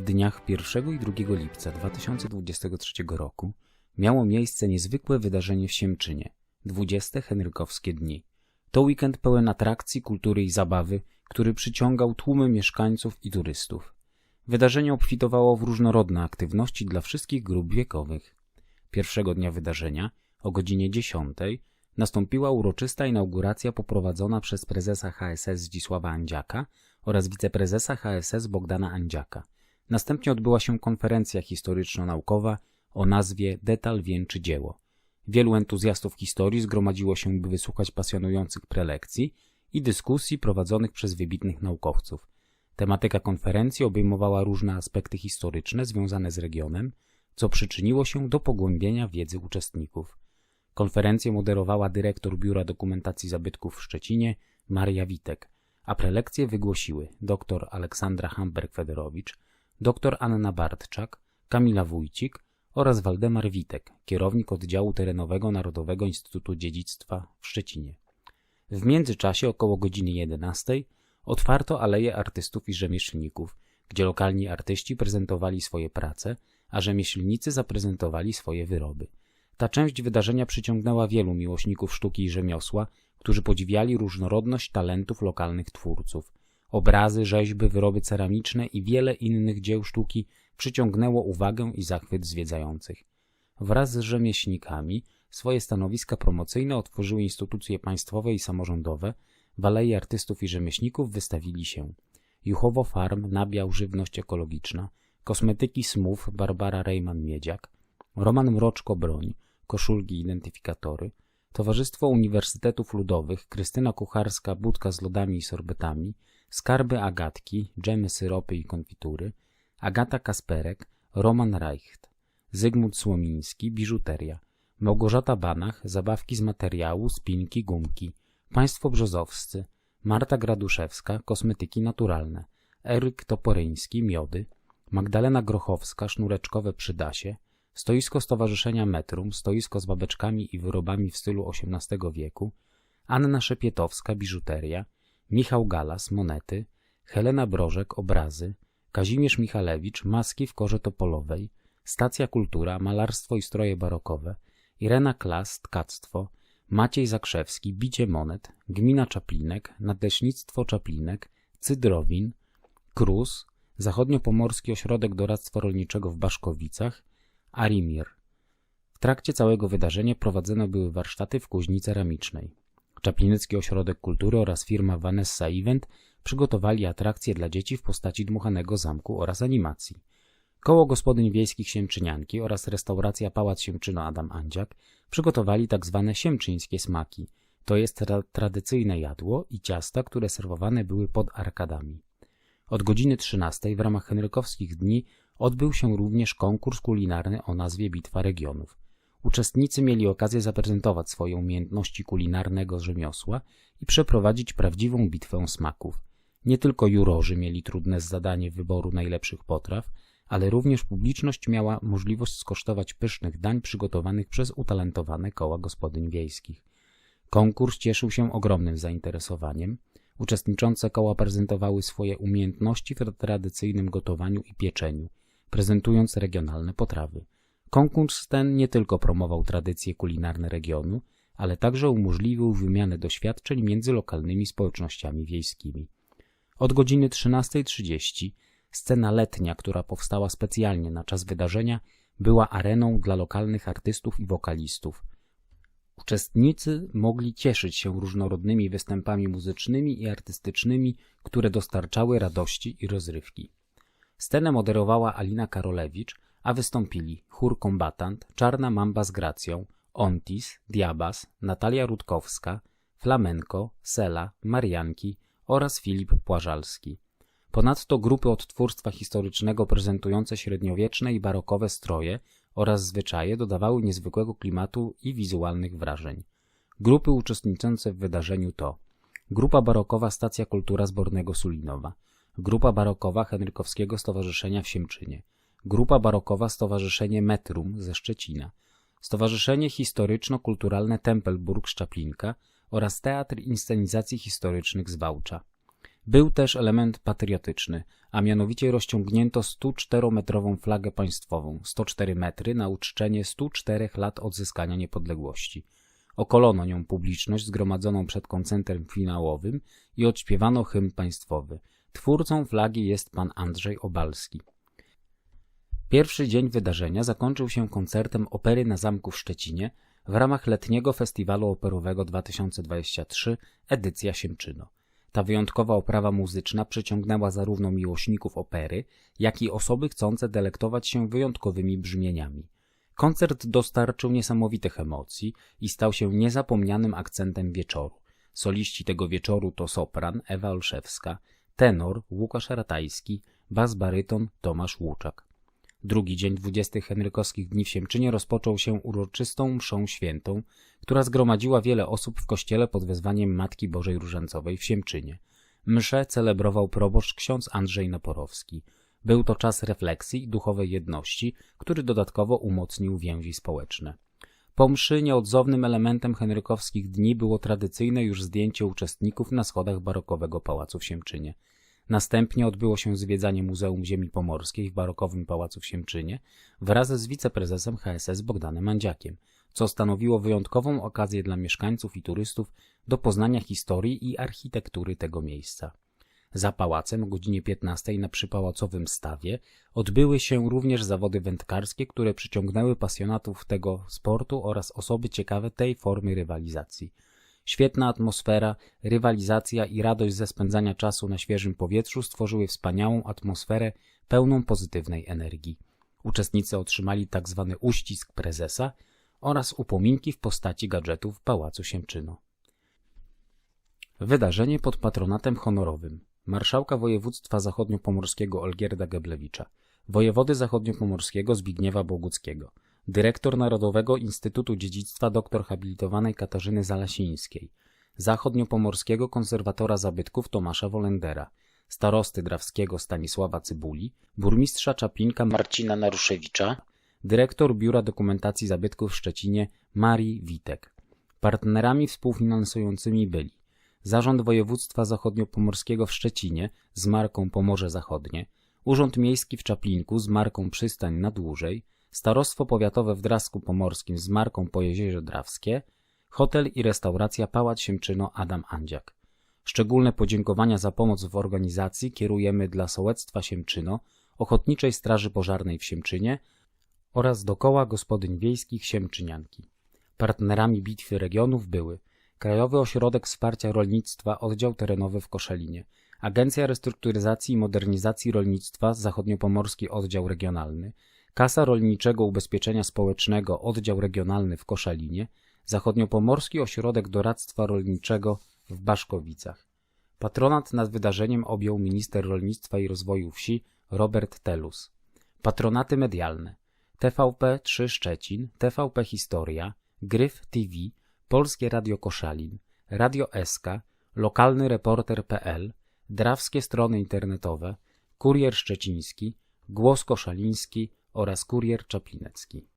dniach 1 i 2 lipca 2023 roku miało miejsce niezwykłe wydarzenie w Siemczynie 20 Henrykowskie Dni. To weekend pełen atrakcji, kultury i zabawy, który przyciągał tłumy mieszkańców i turystów. Wydarzenie obfitowało w różnorodne aktywności dla wszystkich grup wiekowych. Pierwszego dnia wydarzenia, o godzinie 10, nastąpiła uroczysta inauguracja poprowadzona przez prezesa HSS Zdzisława Andziaka oraz wiceprezesa HSS Bogdana Andziaka. Następnie odbyła się konferencja historyczno-naukowa o nazwie Detal wieńczy dzieło. Wielu entuzjastów historii zgromadziło się, by wysłuchać pasjonujących prelekcji i dyskusji prowadzonych przez wybitnych naukowców. Tematyka konferencji obejmowała różne aspekty historyczne związane z regionem, co przyczyniło się do pogłębienia wiedzy uczestników. Konferencję moderowała dyrektor Biura Dokumentacji Zabytków w Szczecinie Maria Witek, a prelekcje wygłosiły dr Aleksandra Hamberg-Federowicz, dr Anna Bartczak, Kamila Wójcik oraz Waldemar Witek, kierownik oddziału terenowego Narodowego Instytutu Dziedzictwa w Szczecinie. W międzyczasie około godziny 11 otwarto Aleję Artystów i Rzemieślników, gdzie lokalni artyści prezentowali swoje prace, a rzemieślnicy zaprezentowali swoje wyroby. Ta część wydarzenia przyciągnęła wielu miłośników sztuki i rzemiosła, którzy podziwiali różnorodność talentów lokalnych twórców. Obrazy, rzeźby, wyroby ceramiczne i wiele innych dzieł sztuki przyciągnęło uwagę i zachwyt zwiedzających. Wraz z rzemieślnikami swoje stanowiska promocyjne otworzyły instytucje państwowe i samorządowe. W Alei Artystów i Rzemieślników wystawili się Juchowo Farm, Nabiał Żywność Ekologiczna, Kosmetyki Smów Barbara Rejman-Miedziak, Roman Mroczko Broń, Koszulki Identyfikatory, Towarzystwo Uniwersytetów Ludowych, Krystyna Kucharska, Budka z lodami i sorbetami, Skarby Agatki, dżemy, syropy i konfitury, Agata Kasperek, Roman Reicht, Zygmunt Słomiński, biżuteria, Małgorzata Banach, zabawki z materiału, spinki, gumki, Państwo Brzozowscy, Marta Graduszewska, kosmetyki naturalne, Eryk Toporyński, miody, Magdalena Grochowska, sznureczkowe przydasie, stoisko Stowarzyszenia Metrum, stoisko z babeczkami i wyrobami w stylu XVIII wieku, Anna Szepietowska, biżuteria, Michał Galas, monety, Helena Brożek, obrazy, Kazimierz Michalewicz, maski w korze topolowej, Stacja Kultura, malarstwo i stroje barokowe, Irena Klas, tkactwo, Maciej Zakrzewski, bicie monet, gmina Czaplinek, nadleśnictwo Czaplinek, Cydrowin, Krus, Zachodniopomorski Ośrodek Doradztwa Rolniczego w Baszkowicach, Arimir. W trakcie całego wydarzenia prowadzone były warsztaty w kuźni ceramicznej. Czaplinecki Ośrodek Kultury oraz firma Vanessa Event przygotowali atrakcje dla dzieci w postaci dmuchanego zamku oraz animacji. Koło Gospodyń Wiejskich Siemczynianki oraz restauracja Pałac Siemczyno Adam Andziak przygotowali tak zwane siemczyńskie smaki. To jest tra tradycyjne jadło i ciasta, które serwowane były pod arkadami. Od godziny 13 w ramach Henrykowskich Dni odbył się również konkurs kulinarny o nazwie Bitwa Regionów. Uczestnicy mieli okazję zaprezentować swoje umiejętności kulinarnego rzemiosła i przeprowadzić prawdziwą bitwę smaków. Nie tylko jurorzy mieli trudne zadanie wyboru najlepszych potraw, ale również publiczność miała możliwość skosztować pysznych dań przygotowanych przez utalentowane koła gospodyń wiejskich. Konkurs cieszył się ogromnym zainteresowaniem. Uczestniczące koła prezentowały swoje umiejętności w tradycyjnym gotowaniu i pieczeniu, prezentując regionalne potrawy. Konkurs ten nie tylko promował tradycje kulinarne regionu, ale także umożliwił wymianę doświadczeń między lokalnymi społecznościami wiejskimi. Od godziny 13.30 scena letnia, która powstała specjalnie na czas wydarzenia, była areną dla lokalnych artystów i wokalistów. Uczestnicy mogli cieszyć się różnorodnymi występami muzycznymi i artystycznymi, które dostarczały radości i rozrywki. Scenę moderowała Alina Karolewicz, a wystąpili chór kombatant, Czarna Mamba z Gracją, Ontis, Diabas, Natalia Rutkowska, Flamenko, Sela, Marianki oraz Filip Płażalski. Ponadto grupy odtwórstwa historycznego prezentujące średniowieczne i barokowe stroje oraz zwyczaje dodawały niezwykłego klimatu i wizualnych wrażeń. Grupy uczestniczące w wydarzeniu to Grupa Barokowa Stacja Kultura Zbornego Sulinowa, Grupa Barokowa Henrykowskiego Stowarzyszenia w Siemczynie, Grupa Barokowa Stowarzyszenie Metrum ze Szczecina, Stowarzyszenie Historyczno-Kulturalne Tempelburg Szczaplinka oraz Teatr Inscenizacji Historycznych z Wałcza. Był też element patriotyczny, a mianowicie rozciągnięto 104-metrową flagę państwową, 104 metry na uczczenie 104 lat odzyskania niepodległości. Okolono nią publiczność zgromadzoną przed koncertem finałowym i odśpiewano hymn państwowy. Twórcą flagi jest pan Andrzej Obalski. Pierwszy dzień wydarzenia zakończył się koncertem opery na zamku w Szczecinie w ramach letniego festiwalu operowego 2023 edycja Siemczyno. Ta wyjątkowa oprawa muzyczna przyciągnęła zarówno miłośników opery, jak i osoby chcące delektować się wyjątkowymi brzmieniami. Koncert dostarczył niesamowitych emocji i stał się niezapomnianym akcentem wieczoru. Soliści tego wieczoru to sopran Ewa Olszewska, tenor Łukasz Ratajski, bas baryton Tomasz Łuczak. Drugi dzień dwudziestych Henrykowskich Dni w Siemczynie rozpoczął się uroczystą mszą świętą, która zgromadziła wiele osób w kościele pod wezwaniem Matki Bożej Różańcowej w Siemczynie. Mszę celebrował proboszcz ksiądz Andrzej Naporowski. Był to czas refleksji i duchowej jedności, który dodatkowo umocnił więzi społeczne. Po mszy nieodzownym elementem henrykowskich dni było tradycyjne już zdjęcie uczestników na schodach barokowego pałacu w Siemczynie. Następnie odbyło się zwiedzanie Muzeum Ziemi Pomorskiej w barokowym pałacu w Siemczynie wraz z wiceprezesem HSS Bogdanem Mandziakiem, co stanowiło wyjątkową okazję dla mieszkańców i turystów do poznania historii i architektury tego miejsca. Za pałacem o godzinie 15 na przypałacowym stawie odbyły się również zawody wędkarskie, które przyciągnęły pasjonatów tego sportu oraz osoby ciekawe tej formy rywalizacji. Świetna atmosfera, rywalizacja i radość ze spędzania czasu na świeżym powietrzu stworzyły wspaniałą atmosferę pełną pozytywnej energii. Uczestnicy otrzymali tzw. Tak uścisk prezesa oraz upominki w postaci gadżetów w Pałacu Siemczyno. Wydarzenie pod patronatem honorowym marszałka województwa zachodniopomorskiego Olgierda Geblewicza, wojewody zachodniopomorskiego Zbigniewa Boguckiego, dyrektor Narodowego Instytutu Dziedzictwa dr habilitowanej Katarzyny Zalasińskiej, zachodniopomorskiego konserwatora zabytków Tomasza Wolendera, starosty drawskiego Stanisława Cybuli, burmistrza Czaplinka Marcina Naruszewicza, dyrektor Biura Dokumentacji Zabytków w Szczecinie Marii Witek. Partnerami współfinansującymi byli Zarząd Województwa Zachodniopomorskiego w Szczecinie z marką Pomorze Zachodnie, Urząd Miejski w Czaplinku z marką Przystań na Dłużej, Starostwo Powiatowe w Drasku Pomorskim z marką Pojezierze Drawskie, hotel i restauracja Pałac Siemczyno Adam Andziak. Szczególne podziękowania za pomoc w organizacji kierujemy dla Sołectwa Siemczyno, Ochotniczej Straży Pożarnej w Siemczynie oraz do Koła Gospodyń Wiejskich Siemczynianki. Partnerami bitwy regionów były Krajowy Ośrodek Wsparcia Rolnictwa Oddział Terenowy w Koszalinie, Agencja Restrukturyzacji i Modernizacji Rolnictwa Zachodniopomorski Oddział Regionalny, Kasa Rolniczego Ubezpieczenia Społecznego Oddział Regionalny w Koszalinie, Zachodniopomorski Ośrodek Doradztwa Rolniczego w Baszkowicach. Patronat nad wydarzeniem objął minister rolnictwa i rozwoju wsi Robert Telus. Patronaty medialne TVP 3 Szczecin, TVP Historia, Gryf TV, Polskie Radio Koszalin, Radio SK, Lokalny Reporter.pl, Drawskie Strony Internetowe, Kurier Szczeciński, Głos Koszaliński oraz Kurier Czaplinecki.